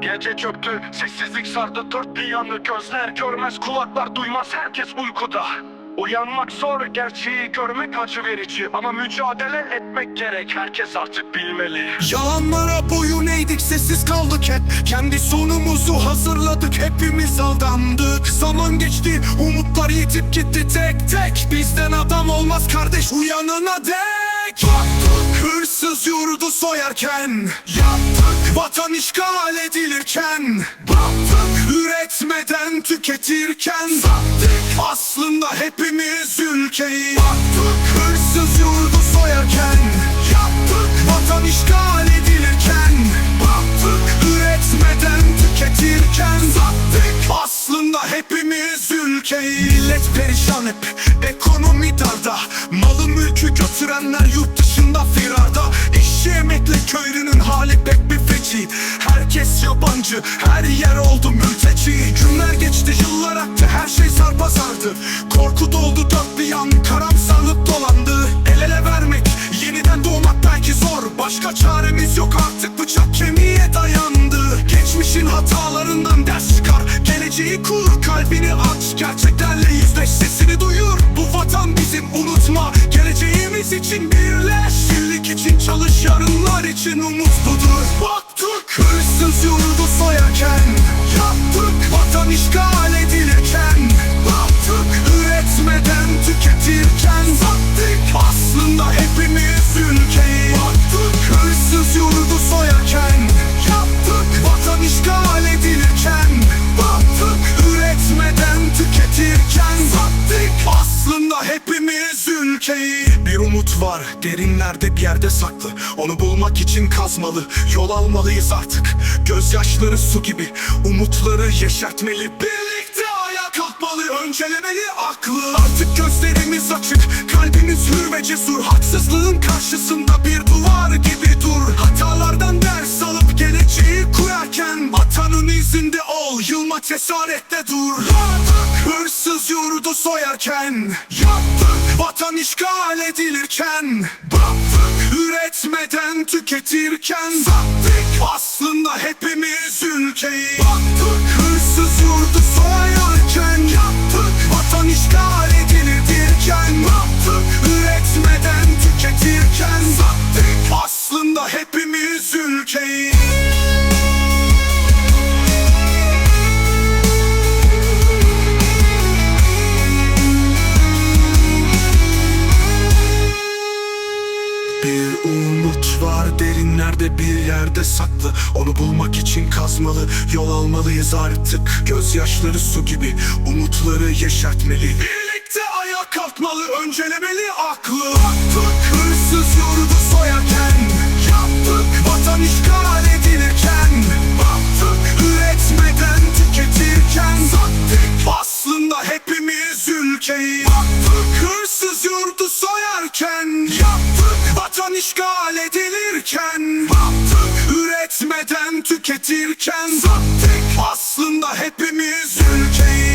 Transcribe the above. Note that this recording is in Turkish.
Gece çöktü, sessizlik sardı. Dört bir yanı Gözler görmez, kulaklar duymaz, herkes uykuda. Uyanmak zor, gerçeği görmek acı verici. Ama mücadele etmek gerek, herkes artık bilmeli. Yalanlara boyun eğdik sessiz kaldık hep. Kendi sonumuzu hazırladık hepimiz aldandık. Zaman geçti umutlar yitip gitti tek tek. Bizden adam olmaz kardeş uyanana dek. Baktık hırsız yurdu soyarken Yaptık vatan işgal edilirken Baktık üretmeden tüketirken Sattık aslında hepimiz ülkeyi Baktık hırsız yurdu soyarken Yaptık vatan işgal edilirken Baktık üretmeden tüketirken Sattık aslında hepimiz ülkeyi. Millet perişan hep ekonomi darda Malı mülkü götürenler yurt dışında firarda İşçi emekli köylünün hali pek bir feci. Herkes yabancı her yer oldu mülteci. Günler geçti yıllar aktı her şey sarpa sardı Korku için umut budur Baktık hırsız yurdu soyarken Yaptık vatan işgal edilirken ülkeyi Bir umut var derinlerde bir yerde saklı. Onu bulmak için kazmalı Yol almalıyız artık. Gözyaşları su gibi Umutları yeşertmeli. Birlikte ayağa kalkmalı Öncelemeli aklı. Artık gözlerimiz açık Kalbimiz hür ve cesur. Haksızlığın karşısında bir duvar gibi dur. Hatalardan ders alıp geleceği kurarken Vatanın izinde ol Yılma cesarette dur. Yaptık hırsız yurdu soyarken Yaptık işgal edilirken Bıraktık üretmeden tüketirken Sattık aslında hepimiz ülkeyi. Baktık hırsız yurdu soyarken Yaptık vatan işgal derinlerde bir yerde saklı. Onu bulmak için kazmalı yol almalıyız artık. Gözyaşları su gibi umutları yeşertmeli. Birlikte ayağa kalkmalı öncelemeli aklı. Baktık hırsız yurdu soyarken. Yaptık vatan işgal edilirken. Baktık üretmeden tüketirken. Sattık aslında hepimiz ülkeyi Baktık hırsız yurdu soyarken vatan işgal edilirken Battık Üretmeden tüketirken Sattık. Aslında hepimiz ülkeyi